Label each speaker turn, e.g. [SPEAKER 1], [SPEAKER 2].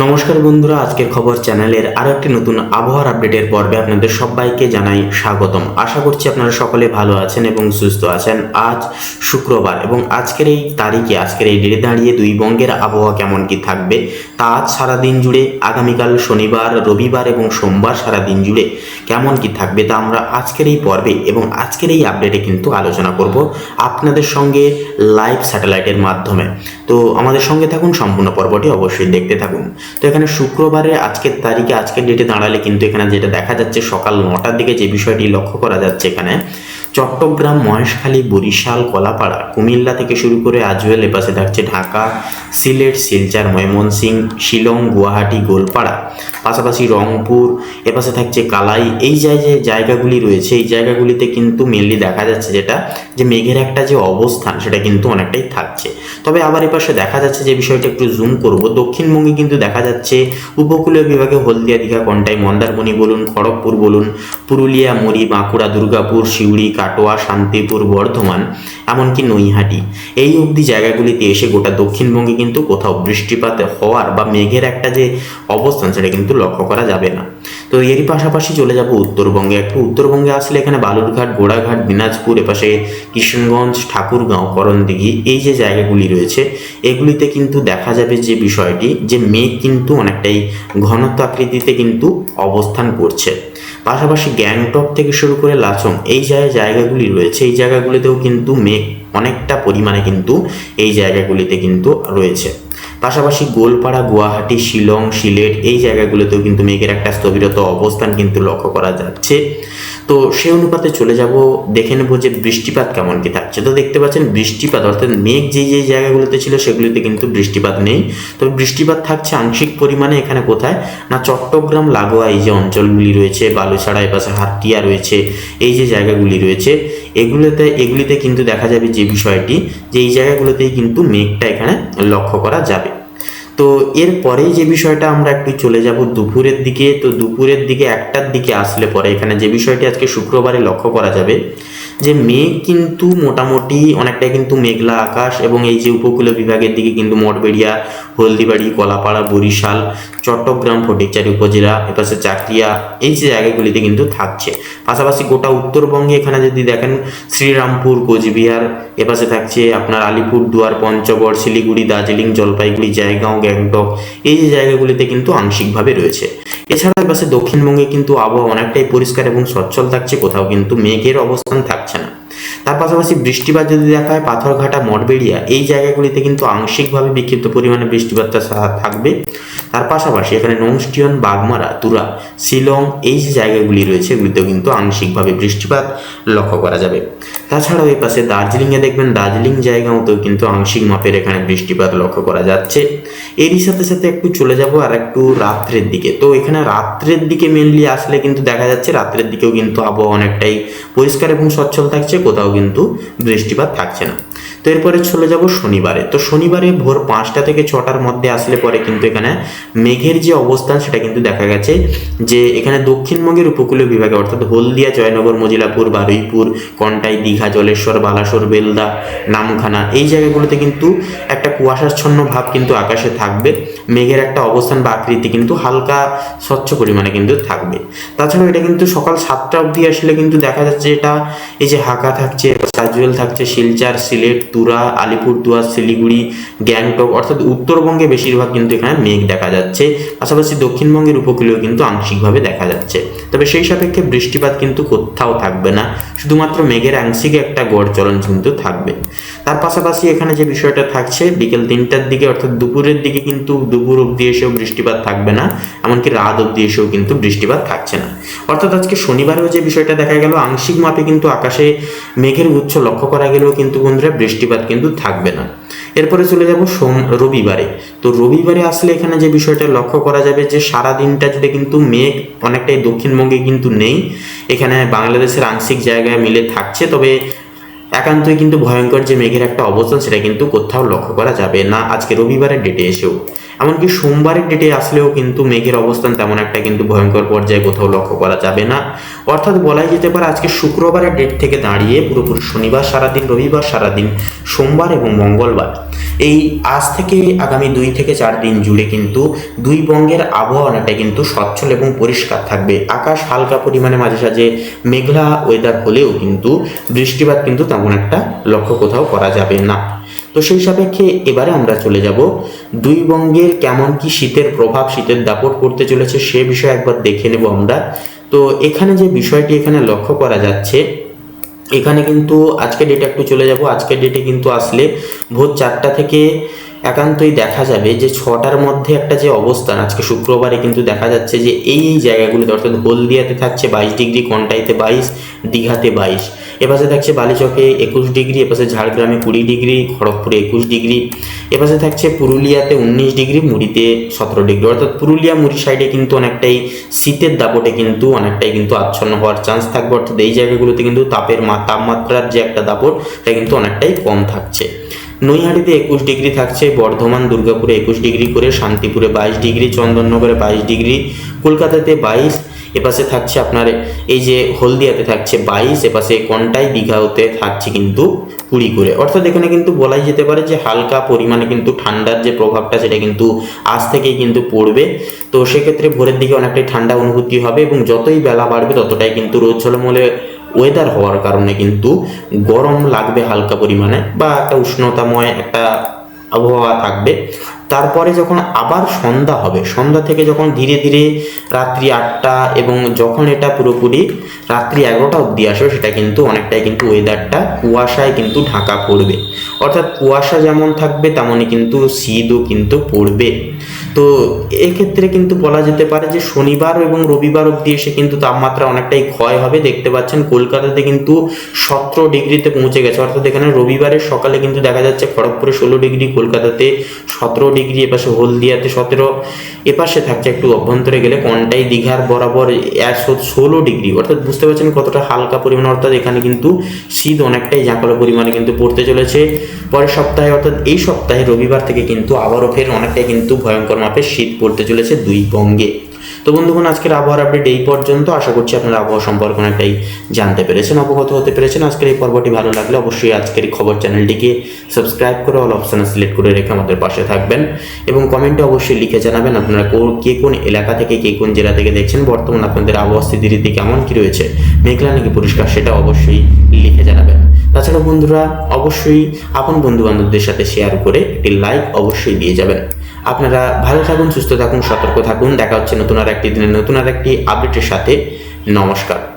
[SPEAKER 1] নমস্কার বন্ধুরা, আজকের খবর চ্যানেলের আরও একটি নতুন আবহাওয়ার আপডেটের পর্বে আপনাদের সবাইকে জানাই স্বাগতম। আশা করছি আপনারা সকলে ভালো আছেন এবং সুস্থ আছেন। আজ শুক্রবার এবং আজকের এই তারিখে, আজকের এই ডেটে দাঁড়িয়ে দুই বঙ্গের আবহাওয়া কেমন কি থাকবে, তা আজ সারাদিন জুড়ে আগামীকাল শনিবার, রবিবার এবং সোমবার সারাদিন জুড়ে কেমন কি থাকবে তা আমরা আজকের এই পর্বে এবং আজকের এই আপডেটে কিন্তু আলোচনা করব আপনাদের সঙ্গে লাইভ স্যাটেলাইটের মাধ্যমে। তো আমাদের সঙ্গে থাকুন, সম্পূর্ণ পর্বটি অবশ্যই দেখতে থাকুন। তো এখানে শুক্রবারে আজকের তারিখে, আজকের ডেটে দাঁড়ালে কিন্তু এখানে যেটা দেখা যাচ্ছে, সকাল নটার দিকে যে বিষয়টি লক্ষ্য করা যাচ্ছে এখানে চট্টগ্রাম, মহেশখালী, বরিশাল, কলাপাড়া, কুমিল্লা থেকে শুরু করে আজওয়েল এপাশে থাকছে ঢাকা, সিলেট, শিলচর ময়মনসিং শিলং, গুয়াহাটি, গোলপাড়া, পাশাপাশি রংপুর, এপাশে থাকছে কালাই। এই যে যে জায়গাগুলি রয়েছে, এই জায়গাগুলিতে কিন্তু মেনলি দেখা যাচ্ছে যেটা, যে মেঘের একটা যে অবস্থান, সেটা কিন্তু অনেকটাই থাকছে। তবে আবার এপাশে দেখা যাচ্ছে যে বিষয়টা একটু জুম করব, দক্ষিণবঙ্গে কিন্তু দেখা যাচ্ছে, উপকূলীয় বিভাগে হলদিয়া, দীঘা, কন্টাই, মন্দারমণি বলুন, খড়গপুর বলুন, পুরুলিয়া মুড়ি বাঁকুড়া, দুর্গাপুর, সিউড়ি কাটোয়া, শান্তিপুর, বর্ধমান, এমনকি নৈহাটি। এই অবধি জায়গাগুলিতে এসে গোটা দক্ষিণবঙ্গে কিন্তু কোথাও বৃষ্টিপাত হওয়ার বা মেঘের একটা যে অবস্থান, সেটা কিন্তু লক্ষ্য করা যাবে না। তো এরই পাশাপাশি চলে যাব উত্তরবঙ্গে। একটু উত্তরবঙ্গে আসলে এখানে বালুরঘাট, গোড়াঘাট, দিনাজপুর, এপাশে কিশনগঞ্জ, ঠাকুরগাঁও, করণদিঘি, এই যে জায়গাগুলি রয়েছে, এগুলিতে কিন্তু দেখা যাবে যে বিষয়টি, যে মেঘ কিন্তু অনেকটাই ঘনত্ব আকৃতিতে কিন্তু অবস্থান করছে। পাশাপাশি গ্যাংটক থেকে শুরু করে লাচং এই জায়গায় জায়গাগুলি রয়েছে। এই জায়গাগুলিতেও কিন্তু মেঘ অনেকটা পরিমাণে কিন্তু এই জায়গাগুলিতে কিন্তু রয়েছে। পাশাপাশি গোলপাড়া, গুয়াহাটি, শিলং, সিলেট এই জায়গাগুলোতেও কিন্তু মেঘের একটা স্থবিরত অবস্থান কিন্তু লক্ষ্য করা যাচ্ছে। তো সে অনুপাতে চলে যাব, দেখে নেব যে বৃষ্টিপাত কেমন কি থাকছে। তো দেখতে পাচ্ছেন বৃষ্টিপাত, অর্থাৎ মেঘ যেই যেই জায়গাগুলোতে ছিল সেগুলিতে কিন্তু বৃষ্টিপাত নেই। তবে বৃষ্টিপাত থাকছে আংশিক পরিমাণে এখানে কোথায়? না, চট্টগ্রাম, লাগোয়া এই যে অঞ্চলগুলি রয়েছে, বালুছাড়া, এপাশে হাতিয়া রয়েছে, এই যে জায়গাগুলি রয়েছে এগুলোতে, এগুলিতে কিন্তু দেখা যাবে যে বিষয়টি, যে এই জায়গাগুলোতেই কিন্তু মেঘটা এখানে লক্ষ্য করা যাবে। তো এরপরেই যে বিষয়টা আমরা একটু চলে যাব দুপুরের দিকে, তো দুপুরের দিকে একটার দিকে আসলে পরে এখানে যে বিষয়টি আজকে শুক্রবারে লক্ষ্য করা যাবে যে মেঘ কিন্তু মোটামুটি অনেকটাই কিন্তু মেঘলা আকাশ এবং এই যে উপকূলীয় বিভাগের দিকে কিন্তু মঠবেড়িয়া, হলদিবাড়ি, কলাপাড়া, বরিশাল, চট্টগ্রাম, ফটিকচারি উপজেলা এপাশে চাকরিয়া, এই যে জায়গাগুলিতে কিন্তু থাকছে। পাশাপাশি গোটা উত্তরবঙ্গে এখানে যদি দেখেন, শ্রীরামপুর, কোচবিহার এপাশে থাকছে আপনার আলিপুর, দুয়ার, পঞ্চগড়, শিলিগুড়ি, দার্জিলিং, জলপাইগুড়ি, জায়গাঁও, গ্যাংটক, এই যে জায়গাগুলিতে কিন্তু আংশিকভাবে রয়েছে। এছাড়া এপাশে দক্ষিণবঙ্গে কিন্তু আবহাওয়া অনেকটাই পরিষ্কার এবং সচ্ছল থাকছে, কোথাও কিন্তু মেঘের অবস্থান থাকছে না তার পাশাপাশি বৃষ্টিপাত যদি দেখা হয়, পাথরঘাটা, মঠবেড়িয়া এই জায়গাগুলিতে কিন্তু আংশিকভাবে বিক্ষিপ্ত পরিমাণে বৃষ্টিপাতটা থাকবে। তার পাশাপাশি এখানে নংস্টিয়ন বাগমারা, তুরা, শিলং এই যে জায়গাগুলি রয়েছে, এগুলিতেও কিন্তু আংশিকভাবে বৃষ্টিপাত লক্ষ্য করা যাবে। তাছাড়াও এই পাশে দার্জিলিংয়ে দেখবেন, দার্জিলিং জায়গাতেও কিন্তু আংশিক মাপের এখানে বৃষ্টিপাত লক্ষ্য করা যাচ্ছে। এরই সাথে সাথে একটু চলে যাব আর একটু রাত্রের দিকে। তো এখানে রাত্রের দিকে মেনলি আসলে কিন্তু দেখা যাচ্ছে, রাত্রের দিকেও কিন্তু আবহাওয়া অনেকটাই পরিষ্কার এবং সচ্ছল থাকছে। কোথাও কিন্তু বৃষ্টিপাত থাকছে না। তো এরপরে চলে যাব শনিবারে। তো শনিবারে ভোর পাঁচটা থেকে ছটার মধ্যে আসলে পরে কিন্তু এখানে মেঘের যে অবস্থান সেটা কিন্তু দেখা গেছে যে এখানে দক্ষিণবঙ্গের উপকূলীয় বিভাগে অর্থাৎ হলদিয়া, জয়নগর, মজিলাপুর, বারুইপুর, কন্টাই, দীঘা, জলেশ্বর, বালাসোর, বেলদা, নামখানা এই জায়গাগুলোতে কিন্তু একটা কুয়াশাচ্ছন্ন ভাব কিন্তু আকাশে থাকবে। মেঘের একটা অবস্থান বা আকৃতি কিন্তু হালকা স্বচ্ছ পরিমাণে কিন্তু থাকবে। তাছাড়াও এটা কিন্তু সকাল সাতটা অবধি আসলে কিন্তু দেখা যাচ্ছে এটা এই যে হাকা থাকছে সাজুয়েল থাকছে, শিলচার, সিলেট, তুরা, আলিপুরদুয়ার, শিলিগুড়ি, গ্যাংটক, অর্থাৎ উত্তরবঙ্গে বেশিরভাগ কিন্তু এখানে মেঘ দেখা যাচ্ছে। পাশাপাশি দক্ষিণবঙ্গের উপকূলেও কিন্তু আংশিকভাবে দেখা যাচ্ছে। তবে সেই সাপেক্ষে বৃষ্টিপাত কিন্তু কোথাও থাকবে না, শুধুমাত্র মেঘের আংশিক একটা গড় চলন কিন্তু থাকবে। তার পাশাপাশি এখানে যে বিষয়টা থাকছে, বিকেল তিনটার দিকে অর্থাৎ দুপুরের দিকে কিন্তু দুপুর অবধি এসেও বৃষ্টিপাত থাকবে না, এমনকি রাত অবধি এসেও কিন্তু বৃষ্টিপাত থাকছে না। অর্থাৎ আজকে শনিবারেও যে বিষয়টা দেখা গেল, আংশিক মাপে কিন্তু আকাশে মেঘের উচ্চ লক্ষ্য করা গেলেও কিন্তু বন্ধুরা বৃষ্টিপাত কিন্তু থাকবে না। এরপরে চলে যাব সোম, রবিবারে। তো রবিবারে আসলে এখানে যে বিষয়টা লক্ষ্য করা যাবে যে সারা দিনটা জুড়ে কিন্তু মেঘ অনেকটাই দক্ষিণবঙ্গে কিন্তু নেই। এখানে বাংলাদেশের আংশিক জায়গায় মিলে থাকছে, তবে একান্তই কিন্তু ভয়ঙ্কর যে মেঘের একটা অবস্থান, সেটা কিন্তু কোথাও লক্ষ্য করা যাবে না আজকে রবিবারের ডেটে এসেও। এমনকি সোমবারের ডেটে আসলেও কিন্তু মেঘের অবস্থান তেমন একটা কিন্তু ভয়ঙ্কর পর্যায়ে কোথাও লক্ষ্য করা যাবে না। অর্থাৎ বলাই যেতে পারে আজকে শুক্রবারের ডেট থেকে দাঁড়িয়ে পুরোপুরি শনিবার সারাদিন, রবিবার সারাদিন, সোমবার এবং মঙ্গলবার। এই আজ থেকে আগামী দুই থেকে চার দিন জুড়ে কিন্তু দুই বঙ্গের আবহাওয়াটা কিন্তু সচ্ছল এবং পরিষ্কার থাকবে। আকাশ হালকা পরিমাণে মাঝে সাঝে মেঘলা ওয়েদার হলেও কিন্তু বৃষ্টিপাত কিন্তু তেমন একটা লক্ষ্য কোথাও করা যাবে না। তো সেই সাপেক্ষে এবারে আমরা চলে যাব দুই বঙ্গের কেমন কি শীতের প্রভাব, শীতের দাপট পড়তে চলেছে সে বিষয়ে একবার দেখে নেব আমরা। তো এখানে যে বিষয়টি এখানে লক্ষ্য করা যাচ্ছে এখানে কিন্তু আজকে ডেটে একটু চলে যাব। আজকের ডেটে কিন্তু আসলে ভোর চারটা থেকে একান্তই দেখা যাবে যে ছটার মধ্যে একটা যে অবস্থান, আজকে শুক্রবারে কিন্তু দেখা যাচ্ছে যে এই এই জায়গাগুলিতে, অর্থাৎ হলদিয়াতে থাকছে বাইশ ডিগ্রি, কন্টাইতে বাইশ, দীঘাতে বাইশ। এপাশে থাকছে বালিচকে একুশ ডিগ্রি, এপাশে ঝাড়গ্রামে কুড়ি ডিগ্রি, খড়গপুরে একুশ ডিগ্রি, এপাশে থাকছে পুরুলিয়াতে উনিশ ডিগ্রি, মুড়িতে সতেরো ডিগ্রি। অর্থাৎ পুরুলিয়া মুড়ি সাইডে কিন্তু অনেকটাই শীতের দাপটে কিন্তু অনেকটাই কিন্তু আচ্ছন্ন হওয়ার চান্স থাকবে। অর্থাৎ এই জায়গাগুলোতে কিন্তু তাপের তাপমাত্রার যে একটা দাপট, তা কিন্তু অনেকটাই কম থাকছে। নৈহাটিতে একুশ ডিগ্রি থাকছে, বর্ধমান, দুর্গাপুরে একুশ ডিগ্রি করে, শান্তিপুরে বাইশ ডিগ্রি, চন্দননগরে বাইশ ডিগ্রি, কলকাতাতে বাইশ এপাশে থাকছে আপনার এই যে হলদিয়াতে থাকছে বাইশ, এপাশে কন্টাই দীঘাতে থাকছে কিন্তু কুড়ি করে। অর্থাৎ এখানে কিন্তু বলাই যেতে পারে যে হালকা পরিমাণে কিন্তু ঠান্ডার যে প্রভাবটা সেটা কিন্তু আজ থেকেই কিন্তু পড়বে। তো সেক্ষেত্রে ভোরের দিকে অনেকটাই ঠান্ডা অনুভূতি হবে এবং যতই বেলা বাড়বে ততটাই কিন্তু রোদ ঝলমলে ওয়েদার হওয়ার কারণে কিন্তু গরম লাগবে হালকা পরিমাণে বা একটা উষ্ণতাময় একটা আবহাওয়া থাকবে। তারপরে যখন আবার সন্ধ্যা হবে, সন্ধ্যা থেকে যখন ধীরে ধীরে রাত্রি আটটা এবং যখন এটা পুরোপুরি রাত্রি এগারোটা অবধি আসবে, সেটা কিন্তু অনেকটাই কিন্তু ওয়েদারটা কুয়াশায় কিন্তু ঢাকা পড়বে। অর্থাৎ কুয়াশা যেমন থাকবে, তেমনই কিন্তু শীতও কিন্তু পড়বে। তো এক্ষেত্রে কিন্তু বলা যেতে পারে যে শনিবার এবং রবিবার অবধি এসে কিন্তু তাপমাত্রা অনেকটাই ক্ষয় হবে। দেখতে পাচ্ছেন কলকাতাতে কিন্তু সতেরো ডিগ্রিতে পৌঁছে গেছে। অর্থাৎ এখানে রবিবারের সকালে কিন্তু দেখা যাচ্ছে খড়গপুরে ষোলো ডিগ্রি, কলকাতাতে সতেরো ডিগ্রি, এপাশে হলদিয়াতে সতেরো, এপাশে থাকছে একটু অভ্যন্তরে গেলে কন্টাই, দীঘার বরাবর একশো ষোলো ডিগ্রি। অর্থাৎ বুঝতে পারছেন কতটা হালকা পরিমাণ, অর্থাৎ এখানে কিন্তু শীত অনেকটাই জাঁকালো পরিমাণে কিন্তু পড়তে চলেছে। পরের সপ্তাহে, অর্থাৎ এই সপ্তাহে রবিবার থেকে কিন্তু আবারও ফের অনেকটাই কিন্তু ভয়ঙ্কর মাপে শীত পড়তে চলেছে দুই বঙ্গে। তো বন্ধুগণ, আজকের আবহাওয়ার আপডেট এই পর্যন্ত। আশা করছি আপনারা আবহাওয়া সম্পর্কে অনেকটাই জানতে পেরেছেন, অবগত হতে পেরেছেন। আজকের এই পর্বটি ভালো লাগলে অবশ্যই আজকের এই খবর চ্যানেলটিকে সাবস্ক্রাইব করে অল অপশানে সিলেক্ট করে রেখে আমাদের পাশে থাকবেন। এবং কমেন্টে অবশ্যই লিখে জানাবেন আপনারা কো- কোন এলাকা থেকে, কে কোন জেলা থেকে দেখছেন, বর্তমান আপনাদের আবহাওয়া স্থিতিরীতি কেমন, কি রয়েছে, মেঘলা নাকি পরিষ্কার সেটা অবশ্যই লিখে জানাবেন। তাছাড়া বন্ধুরা, অবশ্যই আপন বন্ধু বান্ধবদের সাথে শেয়ার করে একটি লাইক অবশ্যই দিয়ে যাবেন। আপনারা ভালো থাকুন, সুস্থ থাকুন, সতর্ক থাকুন। দেখা হচ্ছে নতুন আর একটি দিনে, নতুন আর একটি আপডেটের সাথে। নমস্কার।